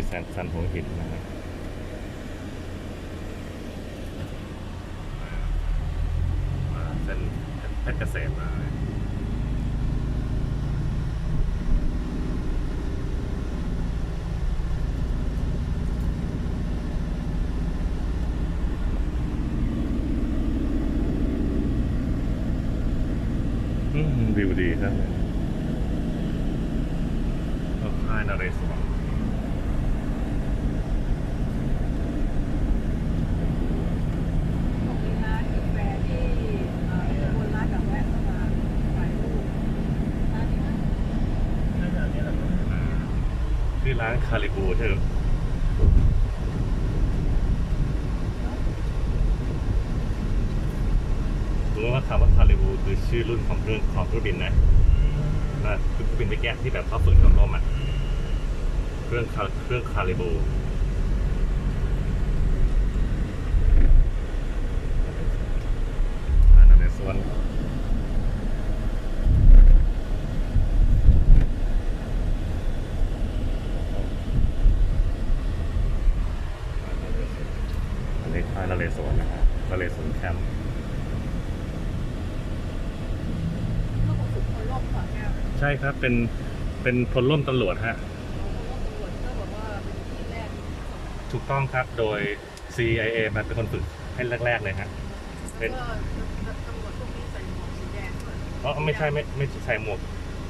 อยู่แซนซันหัวหินนะครับมาเส้นเพชรเกษมมาอืมวิวดีครับเอาค่ายนเรศวร ตรงนี้ร้านกาแฟที่เอ่อคนร้านกับแวะเข้ามาถ่ายรูปร้านนี้นะ ชื่อร้านคาริบูเธอรู้ว่าคำว่าคาริบูคือชื่อรุ่นของเครื่องของเครื่องบินนะนะคือเครื่องบินไปแก้ที่แบบเขาฝึกกับร่มอะ เครื่องเครื่องคาริบูอันนั้นในส่วนอันนี้ค่ายนเรศวรนะครับนเรศวรแคมป์ก็คงฝึกคนรอบฝั่งแก้วใช่ครับ เป็นเป็นพลร่มตำรวจฮะคนรอบตำรวจก็บอกว่าเป็นที่แรกถูกต้องครับโดย CIA มันเป็นคนฝึกให้แรก ๆ เลยฮะเป็แล้วนก็ตำรวจพวกนี้ใส่หมวกสีแดงด้วยอ๋อไม่ใช่ไม่ไม่ใส่หมวก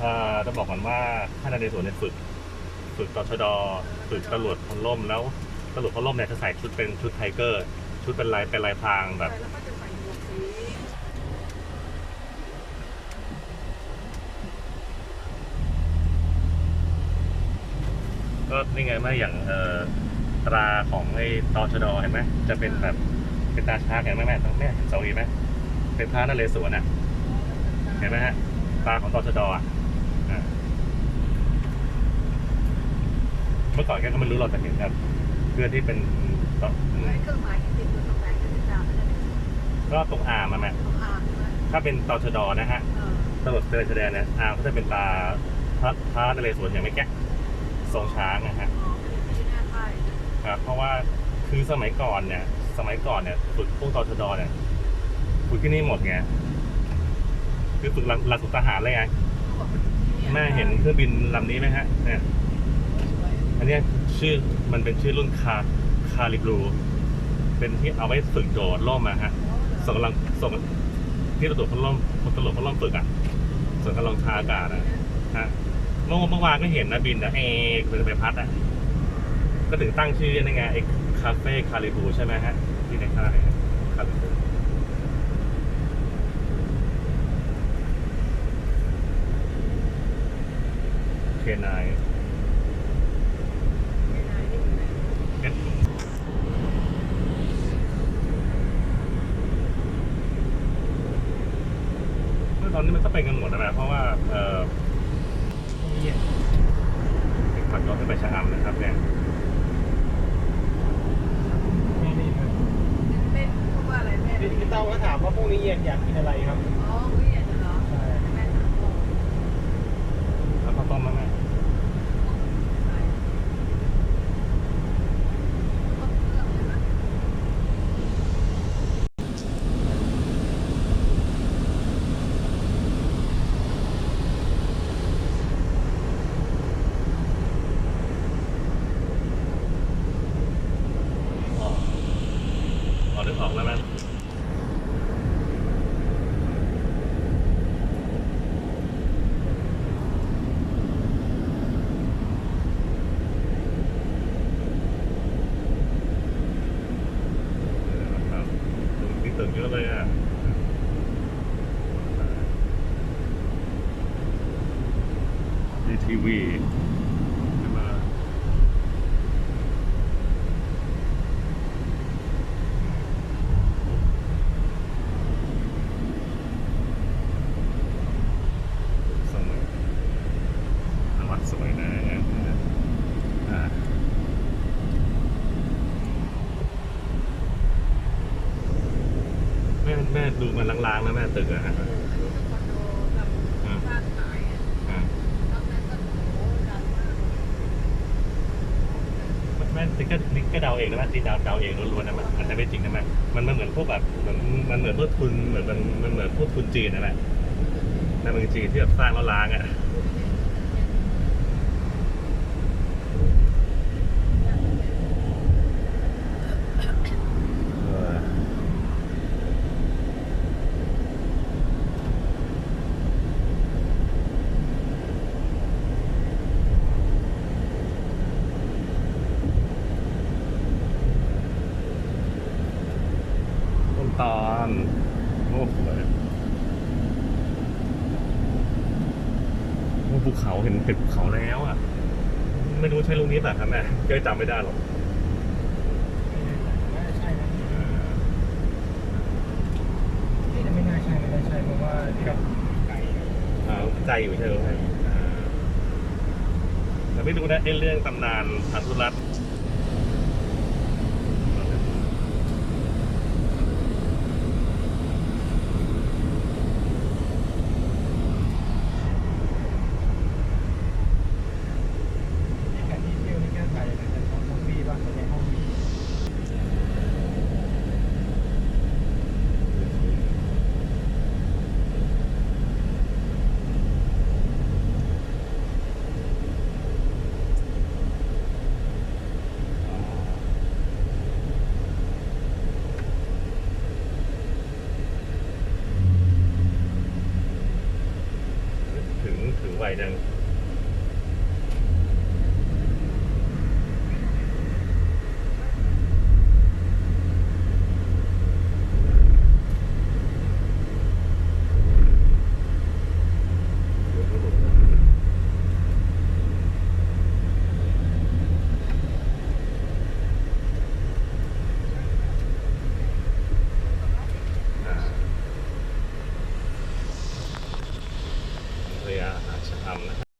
อ่าจะบอกก่อนว่าท่านนเรศวรเนี่ยฝึก ฝึกตชดฝึกตำรวจพลร่มแล้วตำรวจพลร่มเนี่ยจะใส่ชุดเป็นชุดไทเกอร์ ชุดเป็นลายเป็นลายพรางแบบ แล้วก็จะใส่หมวกสีก็นี่ไงม่อย่างเอ่อตราของไอ้ตชดเห็นไหมจะเป็นแบบเป็นตาช้างเห็นไหมแม่ตรงเนี้ยเห็นเสาอีไหมเป็นพระนเรศวรอะเห็นไหมฮะตาของตชดอะอ่าเมื่อก่อนแกก็ไม่รู้หรอกแต่เห็นแบบเพื่อนที่เป็นต่อเครื่องหมาย ก็ตรงอาร์มอะแม่ต้องอ่านใช่ไหมถ้าเป็นตชดนะฮะเออตำรวจเตือนแสดงเนี่ยอาร์มก็จะเป็นตาพระพระนเรศวรอย่างไม่แกะทรงช้างนะฮะ อ๋อไม่ได้หน้าค่ายครับเพราะว่าคือสมัยก่อนเนี่ย สมัยก่อนเนี่ยฝึกพวกตชดเนี่ยฝึกที่นี่หมดไงคือฝึกหลักหลักสูตรทหารเลยไงเขาบอกเป็นที่ยแม่เห็นเครื่องบินลำนี้ไหมฮะเนี่ยสวยอันเนี้ยชื่อมันเป็นชื่อรุ่นคาคาลิบรูเป็นที่เอาไว้ฝึกโดดร่มอะฮะ ส่งกำลังส่งที่ตำรวจพลร่มตำรวจพลร่มฝึกอะส่งกำลังทางอากาศอะฮะเมื่อเมื่อวานก็เห็นนะบินนะเอกเป็นใบพัดอะก็ถึงตั้งชื่อนี่ไงไอ้คาเฟ่คาลิบูใช่ไหมฮะที่ในค่ายคาลิบูเคนาย ไม่ได้นี่อยู่ไหน เอ๊ะ เมื่อตอนนี้มันก็เป็นกันหมดนะนะ เพราะว่า เออเนี่ยขับรถขึ้นไปชะอำนะครับเนี่ยนี่นี่ครับเล่นพูดว่าอะไรแม่พี่พี่เต้าก็ถามว่าพรุ่งนี้เย็นอยากกินอะไรครับ อ๋อคุยกันเหรอ ใช่ แม่ถามพ่อ แล้วข้าวต้มมั้ยแม่ ใช่ต้มเครื่องเลยนะ อ๋ออ๋อนึกออกแล้วแม่ครับมีตึกเยอะเลยอะ DTV ใช่ไหมสวยวัดสวยนะอ่าแม่แม่ดูมันลางๆนะแม่ตึกอะฮะ อันนี้ก็คอนโดกับบ้านขายอะ อ่า ตอนนั้นก็โอ้โหดัง มากแม่นี่ก็นี่ก็เดาเองนะแม่นี่เดาเดาเองล้วนๆนะมันอาจจะไม่จริงนะม่มันมันเหมือนพวกแบบเหมือนมันเหมือนพวกทุนเหมือนมันมันเหมือนพวกทุนจีนนะแม่ในเมืองจีนที่แบบสร้างแล้วล้างอะเออ ต้นตาลโอ้โหโอ้ภูเขาเห็นเห็นภูเขาแล้วอะ ไม่รู้ใช่ลูกนี้แต่ครับแม่ก็จำไม่ได้หรอกน่าจะใช่นะนี่ไม่น่าใช่ไม่น่าใช่เพราะว่ากับไก่อ่าใจอยู่ใช่ไหมอ่าแต่ไม่รู้นะไอ้เรื่องตำนานพันธุรัตน์